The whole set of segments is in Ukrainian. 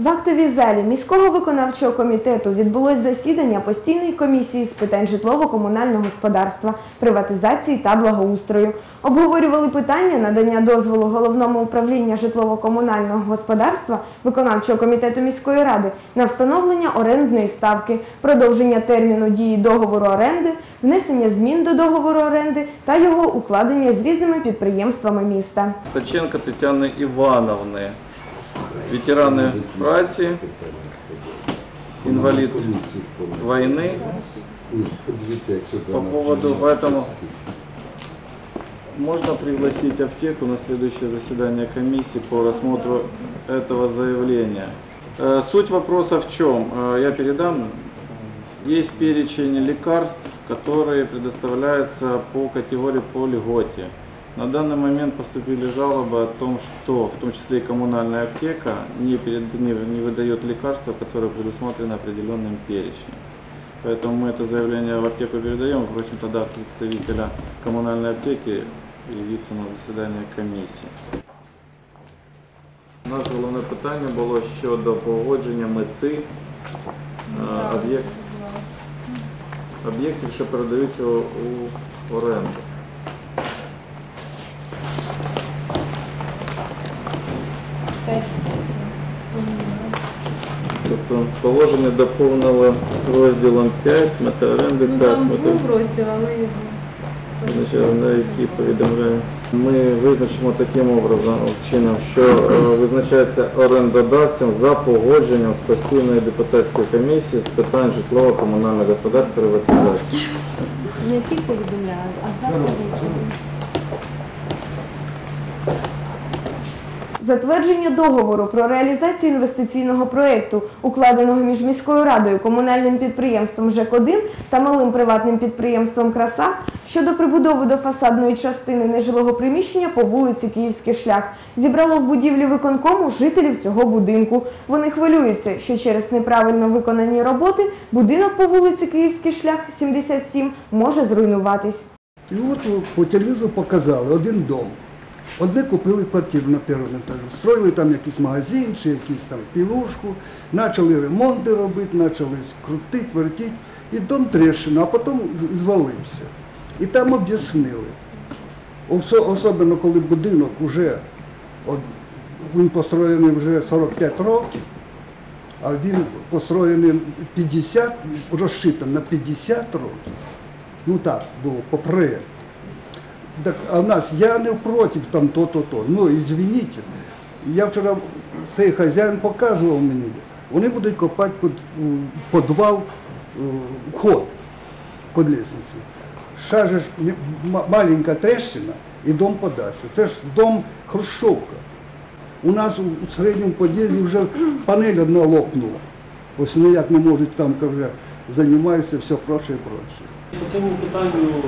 В актовій залі міського виконавчого комітету відбулось засідання постійної комісії з питань житлово-комунального господарства, приватизації та благоустрою. Обговорювали питання надання дозволу головному управління житлово-комунального господарства виконавчого комітету міської ради на встановлення орендної ставки, продовження терміну дії договору оренди, внесення змін до договору оренди та його укладення з різними підприємствами міста. Саченко Тетяны Ивановны, ветераны праці, инвалид войны. По поводу поэтому можно пригласить аптеку на следующее заседание комиссии по рассмотру этого заявления. Э, Суть вопроса в чем? Э, Я передам. Есть перечень лекарств, которые предоставляются по категории по льготе. На данный момент поступили жалобы о том, что в том числе и коммунальная аптека не, перед- не, не выдает лекарства, которые предусмотрены определенным перечнем. Поэтому мы это заявление в аптеку передаем, просим тогда представителя коммунальной аптеки явиться на засідання комісії. Наше головне питання було щодо погодження мети е, об'єкт, об'єктів, що передаються у, у оренду. Тобто положення доповнило розділом 5, мета оренди Ну так, там був розділ, але його. На які повідомляє. Ми визначимо таким образом чином, що е, визначається орендодавцем за погодженням з постійною депутатською комісією з питань житлово-комунального господарства і приватизації. Не який повідомляють, а за погодженням. Затвердження договору про реалізацію інвестиційного проєкту, укладеного між міською радою, комунальним підприємством ЖЕК-1 та малим приватним підприємством Краса щодо прибудови до фасадної частини нежилого приміщення по вулиці Київський шлях зібрало в будівлі виконкому жителів цього будинку. Вони хвилюються, що через неправильно виконані роботи будинок по вулиці Київський шлях 77 може зруйнуватись. І от по телевізору показали один дом. Одне купили квартиру на першому етажі, строїли там якийсь магазин чи якийсь там півушку, почали ремонти робити, почали крутити, вертити. І дом тріщина, а потім звалився. І там об'яснили. Особливо, коли будинок вже, він построєний вже 45 років, а він построєний 50, розшитий на 50 років. Ну так було по проєкту. Так, а в нас я не проти там то-то, то. Ну, извините. Я вчора цей хазяїн показував мені. Вони будуть копати під підвал, у, ход під лестницею. Ще ж маленька трещина і дом подасться. Це ж дом Хрущовка. У нас у, середньому під'їзді вже панель одна лопнула. Ось ніяк не можуть там вже займаються, все проче і проче. По цьому питанню е,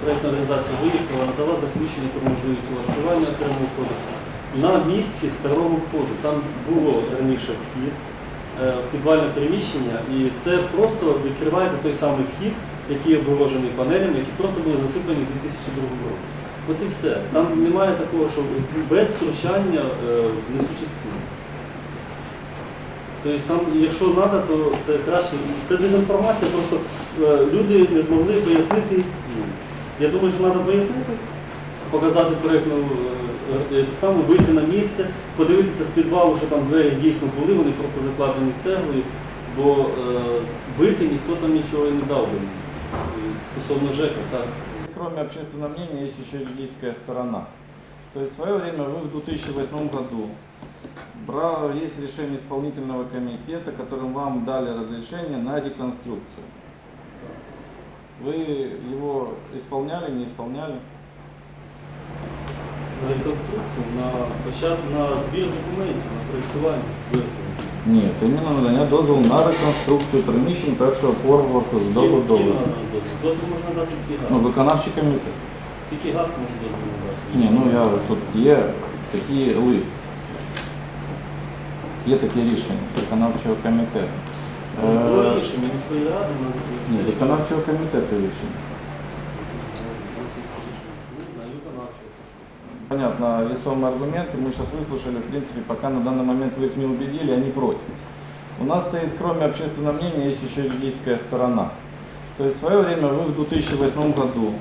проєктна організація виїхала, надала заключення про можливість влаштування окремого входу на місці старого входу. Там було раніше вхід, е, підвальне приміщення, і це просто відкривається той самий вхід, який обгорожений панелями, які просто були засипані в 2002 році. От і все. Там немає такого, що без втручання е, несучі стіни. Тобто там, якщо треба, то це краще. Це дезінформація, просто е, люди не змогли пояснити. Ну, Я думаю, що треба пояснити, показати проєктну е, е, саму, вийти на місце, подивитися з підвалу, що там двері дійсно були, вони просто закладені цеглою, бо е, бити ніхто там нічого і не дав би. Стосовно ЖЕКа, так. Кроме общественного мнения, есть еще юридическая сторона. То есть в свое время в 2008 году есть решение исполнительного комитета, которым вам дали разрешение на реконструкцию. Вы его исполняли, не исполняли? На реконструкцію, на початку, на збір документів, на проєктування. виготовлення. Нет, именно надання дозволу на реконструкцію приміщень першого поверху з добудови. Який надо дозвіл? Дозвіл можна дати тільки Ну, газ. виконавчий комітет. Тільки газ може дозвіл надати. Ні, ну я тут є такий лист. Є таке рішення виконавчого комітету. Було Е, рішення міської ради на Ні, виконавчого комітету рішення. Не знаю, виконавчого. то що. Понятно, весомые аргументы мы сейчас выслушали, в принципе, пока на данный момент вы их не убедили, они против. У нас стоит, кроме общественного мнения, есть еще юридическая сторона. То есть в свое время вы в 2008 году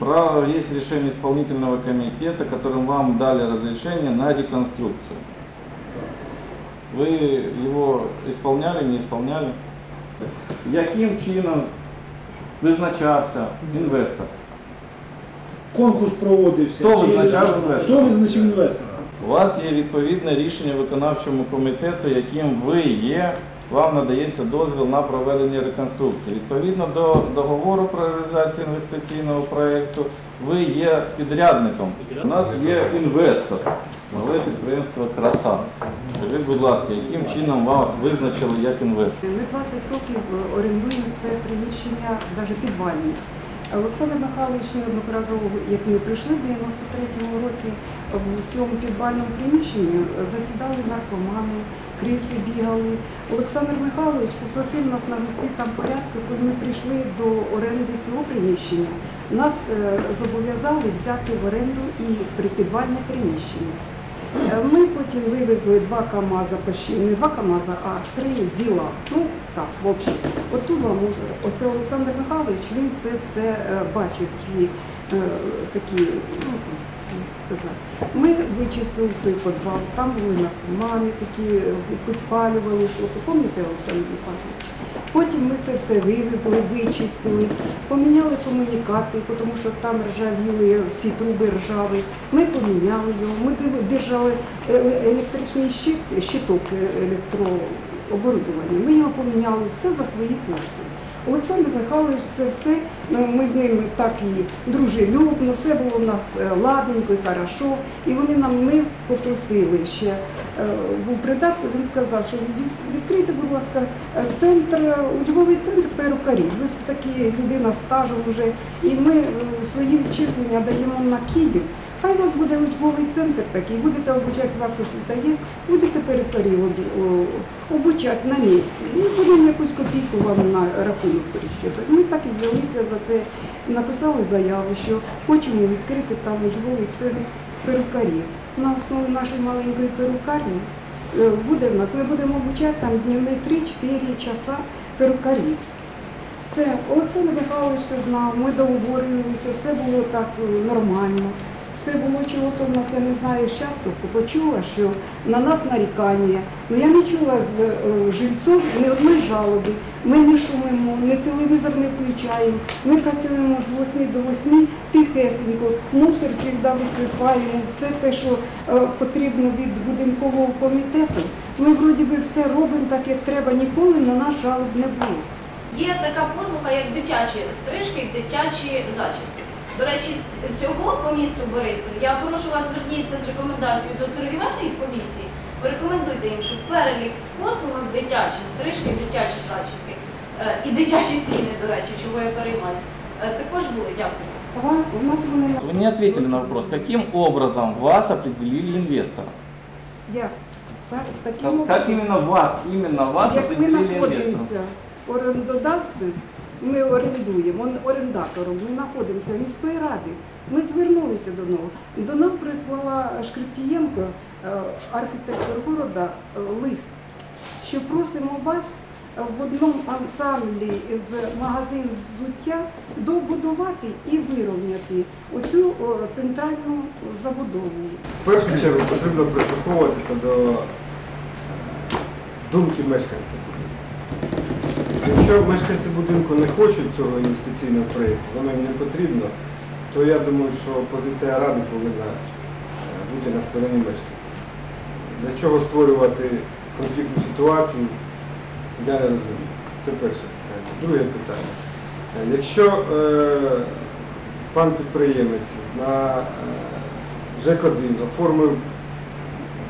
брал, есть решение исполнительного комитета, которым вам дали разрешение на реконструкцию. Вы его исполняли, не исполняли? Яким чином визначався інвестор? Конкурс проводився. Хто Чи- визначав інвестора? Хто визначив інвестора? У вас є відповідне рішення виконавчому комітету, яким ви є, вам надається дозвіл на проведення реконструкції. Відповідно до договору про реалізацію інвестиційного проєкту, ви є підрядником. У нас є інвестор, нове підприємство Краса. Скажіть, будь ласка, яким чином вас визначили як інвестор? Ми 20 років орендуємо це приміщення, навіть підвальне. Олександр Михайлович неодноразово, як ми прийшли в 93-му році, в цьому підвальному приміщенні засідали наркомани, криси бігали. Олександр Михайлович попросив нас навести там порядки, коли ми прийшли до оренди цього приміщення. Нас е, зобов'язали взяти в оренду і при підвальне приміщення. Е, Ми потім вивезли два КАМАЗа, не два КАМАЗа, а три ЗІЛа. Ну так, в общем. От вам ось Олександр Михайлович, він це все е, бачив, ці такі, ну сказати. Ми вичистили той підвал, там були наркомани такі, підпалювали, що то пам'ятаєте, Олександр Михайлович? Потім ми це все вивезли, вичистили, поміняли комунікації, тому що там ржавіли всі труби ржаві. Ми поміняли його, ми держали е- електричний щит, щиток е, електрооборудування. Ми його поміняли все за свої кошти. Олександр Михайлович, це все, ну, ми з ним так і дружелюбно, все було в нас е, ладненько і хорошо. І вони нам ми попросили ще е, був придатку, він сказав, що «Від- відкрийте, будь ласка, е, центр, е, учбовий центр перукарів. Все таки людина стажу вже, і ми е, свої відчислення даємо на Київ. Хай у вас буде учбовий центр такий, будете обучати, у вас освіта є, будете перукарів обучати на місці. І будемо якусь копійку вам на рахунок перещити. Ми так і взялися за це, написали заяву, що хочемо відкрити там учбовий центр перукарів. На основі нашої маленької перукарні е, буде в нас, ми будемо обучати там днівні 3-4 часа перукарів. Все, Олександр Михайлович все знав, ми договорилися, все було так е, нормально. Все було чого-то в нас, я не знаю, щастя, почула, що на нас нарікання. Ну я не чула з е, жильців ні одної жалоби. Ми не шумимо, ні телевізор не включаємо. Ми працюємо з 8 до 8 тихесенько, мусор завжди висипаємо, все те, що е, потрібно від будинкового комітету. Ми вроді би все робимо так, як треба, ніколи на нас жалоб не було. Є така послуга, як дитячі стрижки, дитячі зачіски. До речі, цього по місту Бориспіль я прошу вас зверніться з рекомендацією до торгівельної комісії. Порекомендуйте їм, щоб перелік в послугах дитячі стрижки, дитячі зачіски е, і дитячі ціни, до речі, чого я переймаюсь, е, також були. Дякую. Вы не ответили на вопрос, каким образом вас определили инвестором? як? Так, таким Как, как образом. именно вас, именно вас Як ми определили инвестором? знаходимося орендодавцем, ми орендуємо, орендатором, ми знаходимося в міської ради. Ми звернулися до нього. До нас прислала Шкриптієнко, е, архітектор города, е, лист, що просимо вас в одному ансамблі з магазин взуття добудувати і вирівняти оцю центральну забудову. В першу чергу потрібно прислуховуватися до думки мешканців. Якщо мешканці будинку не хочуть цього інвестиційного проєкту, воно їм не потрібно, то я думаю, що позиція ради повинна е, бути на стороні мешканців. Для чого створювати конфліктну ситуацію, я не розумію. Це перше питання. Друге питання. Е, Якщо е, пан підприємець на е, ЖЕК-1 оформив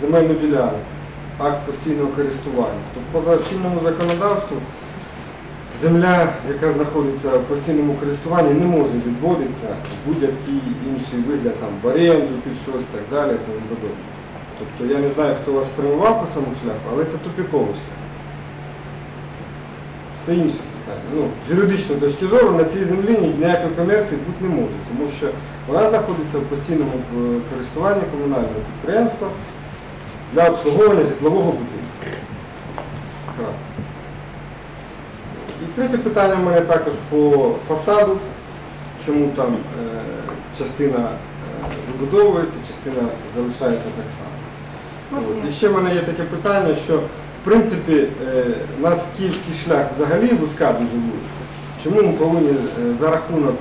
земельну ділянку, акт постійного користування, то поза чинному законодавству земля, яка знаходиться в постійному користуванні, не може відводитися в будь-який інший вигляд, там, в оренду під щось так далі, тому подобне. Тобто я не знаю, хто вас спрямував по цьому шляху, але це тупіковий шлях. Це інше питання. Ну, з юридичної точки зору на цій землі ніякої комерції бути не може, тому що вона знаходиться в постійному е, користуванні комунального підприємства для обслуговування житлового будинку. Третє питання в мене також по фасаду, чому там е, частина е, вибудовується, частина залишається так само. От. І ще в мене є таке питання, що в принципі е, у нас київський шлях взагалі вузька дуже вулиця. Чому ми повинні за рахунок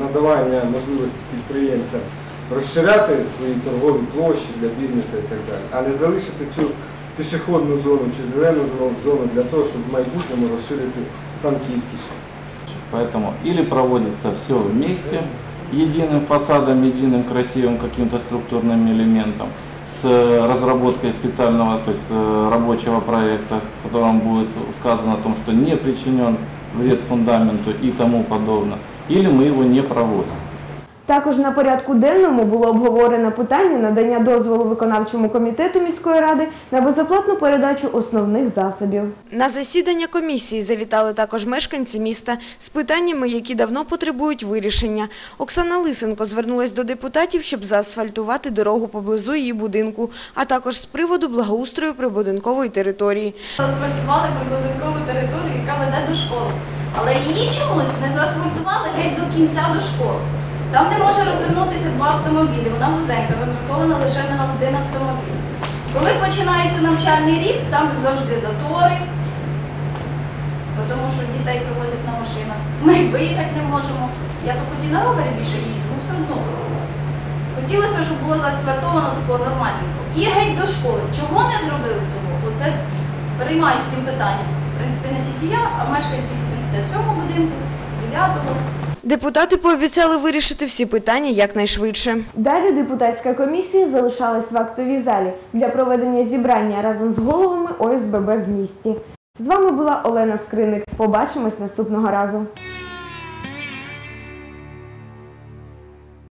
надавання можливості підприємцям розширяти свої торгові площі для бізнесу і так далі, а не залишити цю пішохідну зону чи зелену зону для того, щоб в майбутньому розширити сам київський шлях. Поэтому или проводится все вместе, единым фасадом, единым красивым каким-то структурным элементом, с разработкой специального, то есть э, рабочего проекта, в котором будет сказано о том, что не причинен вред фундаменту и тому подобное, или мы его не проводим. Також на порядку денному було обговорено питання надання дозволу виконавчому комітету міської ради на безоплатну передачу основних засобів. На засідання комісії завітали також мешканці міста з питаннями, які давно потребують вирішення. Оксана Лисенко звернулась до депутатів, щоб заасфальтувати дорогу поблизу її будинку, а також з приводу благоустрою прибудинкової території. Заасфальтували прибудинкову територію, яка веде до школи. Але її чомусь не заасфальтували геть до кінця до школи. Там не може розвернутися два автомобілі, вона вузенька, розрахована лише на один автомобіль. Коли починається навчальний рік, там завжди затори, тому що дітей привозять на машинах. Ми виїхати не можемо. Я то хоч і на ровері більше їжджу, але все одно. Хотілося, щоб було заасфальтовано такого нормальненько. І геть до школи. Чого не зробили цього? Оце переймаюся цим питанням. В принципі, не тільки я, а мешканці 87-го будинку, 9-го. Депутати пообіцяли вирішити всі питання якнайшвидше. Далі депутатська комісія залишалась в актовій залі для проведення зібрання разом з головами ОСББ в місті. З вами була Олена Скриник. Побачимось наступного разу.